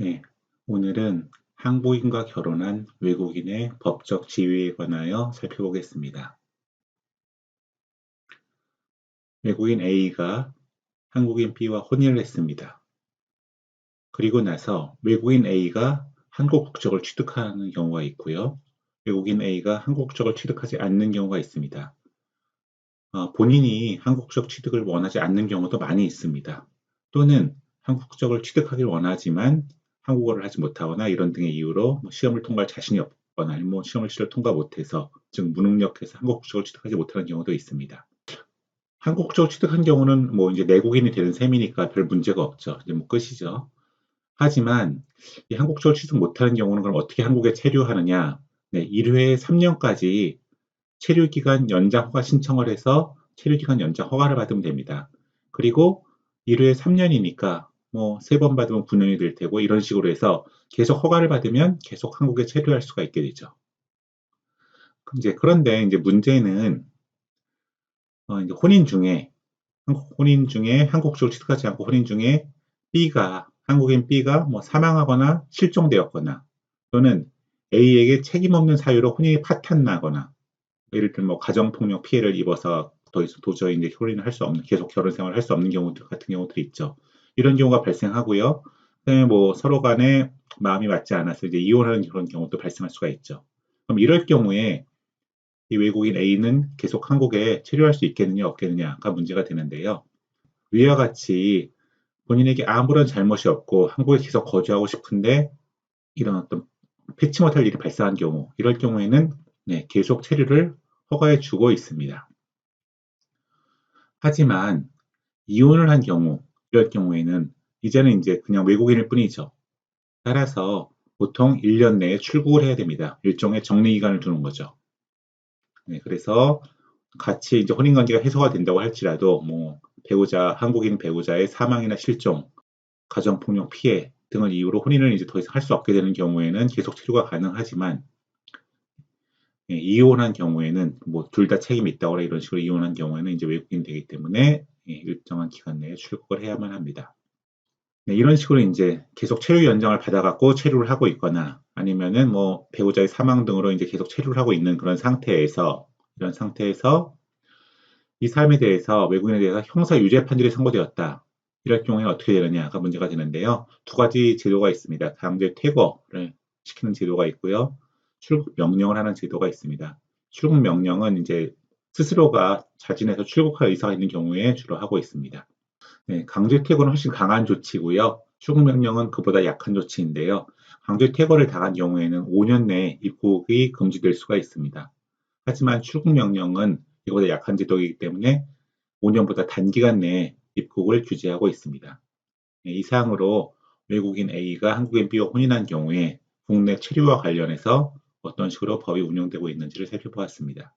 네, 오늘은 한국인과 결혼한 외국인의 법적 지위에 관하여 살펴보겠습니다. 외국인 A가 한국인 B와 혼인을 했습니다. 그리고 나서 외국인 A가 한국 국적을 취득하는 경우가 있고요. 외국인 A가 한국 국적을 취득하지 않는 경우가 있습니다. 어, 본인이 한국 국적 취득을 원하지 않는 경우도 많이 있습니다. 또는 한국 국적을 취득하길 원하지만 한국어를 하지 못하거나 이런 등의 이유로 뭐 시험을 통과할 자신이 없거나 아니면 뭐 시험을 치료 통과 못해서 즉 무능력해서 한국 국적을 취득하지 못하는 경우도 있습니다. 한국 국적을 취득한 경우는 뭐 이제 내국인이 되는 셈이니까 별 문제가 없죠. 이제 뭐 끝이죠. 하지만 이 한국 국적을 취득 못하는 경우는 그럼 어떻게 한국에 체류하느냐? 네, 1회 3년까지 체류 기간 연장 허가 신청을 해서 체류 기간 연장 허가를 받으면 됩니다. 그리고 1회 3년이니까 뭐 세 번 받으면 9년이 될 테고 이런 식으로 해서 계속 허가를 받으면 계속 한국에 체류할 수가 있게 되죠. 이제 그런데 이제 문제는 어 이제 혼인 중에 혼인 중에 한국적으로 취득하지 않고 혼인 중에 B가 한국인 B가 뭐 사망하거나 실종되었거나 또는 A에게 책임 없는 사유로 혼인이 파탄나거나 예를 들면 뭐 가정폭력 피해를 입어서 도저히 이제 혼인을 할 수 없는 계속 결혼 생활을 할 수 없는 경우들 같은 경우들이 있죠. 이런 경우가 발생하고요. 그다음에 뭐 서로 간에 마음이 맞지 않아서 이제 이혼하는 그런 경우도 발생할 수가 있죠. 그럼 이럴 경우에 이 외국인 A는 계속 한국에 체류할 수 있겠느냐 없겠느냐가 문제가 되는데요. 위와 같이 본인에게 아무런 잘못이 없고 한국에 계속 거주하고 싶은데 이런 어떤 패치 못할 일이 발생한 경우 이럴 경우에는 네, 계속 체류를 허가해 주고 있습니다. 하지만 이혼을 한 경우 이럴 경우에는 이제는 이제 그냥 외국인일 뿐이죠. 따라서 보통 1년 내에 출국을 해야 됩니다. 일종의 정리 기간을 두는 거죠. 네, 그래서 같이 이제 혼인 관계가 해소가 된다고 할지라도 뭐 배우자, 한국인 배우자의 사망이나 실종, 가정 폭력 피해 등을 이유로 혼인을 이제 더 이상 할 수 없게 되는 경우에는 계속 치료가 가능하지만 예, 이혼한 경우에는 뭐 둘 다 책임이 있다거나 이런 식으로 이혼한 경우에는 이제 외국인 되기 때문에 예, 일정한 기간 내에 출국을 해야만 합니다. 네, 이런 식으로 이제 계속 체류 연장을 받아갖고 체류를 하고 있거나 아니면은 뭐 배우자의 사망 등으로 이제 계속 체류를 하고 있는 그런 상태에서 이런 상태에서 이 삶에 대해서 외국인에 대해서 형사 유죄 판결이 선고되었다. 이럴 경우에는 어떻게 되느냐가 문제가 되는데요. 두 가지 제도가 있습니다. 강제 퇴거를 시키는 제도가 있고요. 출국 명령을 하는 제도가 있습니다. 출국 명령은 이제 스스로가 자진해서 출국할 의사가 있는 경우에 주로 하고 있습니다. 네, 강제 퇴거는 훨씬 강한 조치고요. 출국 명령은 그보다 약한 조치인데요. 강제 퇴거를 당한 경우에는 5년 내에 입국이 금지될 수가 있습니다. 하지만 출국 명령은 이보다 약한 제도이기 때문에 5년보다 단기간 내에 입국을 규제하고 있습니다. 네, 이상으로 외국인 A가 한국인 B와 혼인한 경우에 국내 체류와 관련해서 어떤 식으로 법이 운영되고 있는지를 살펴보았습니다.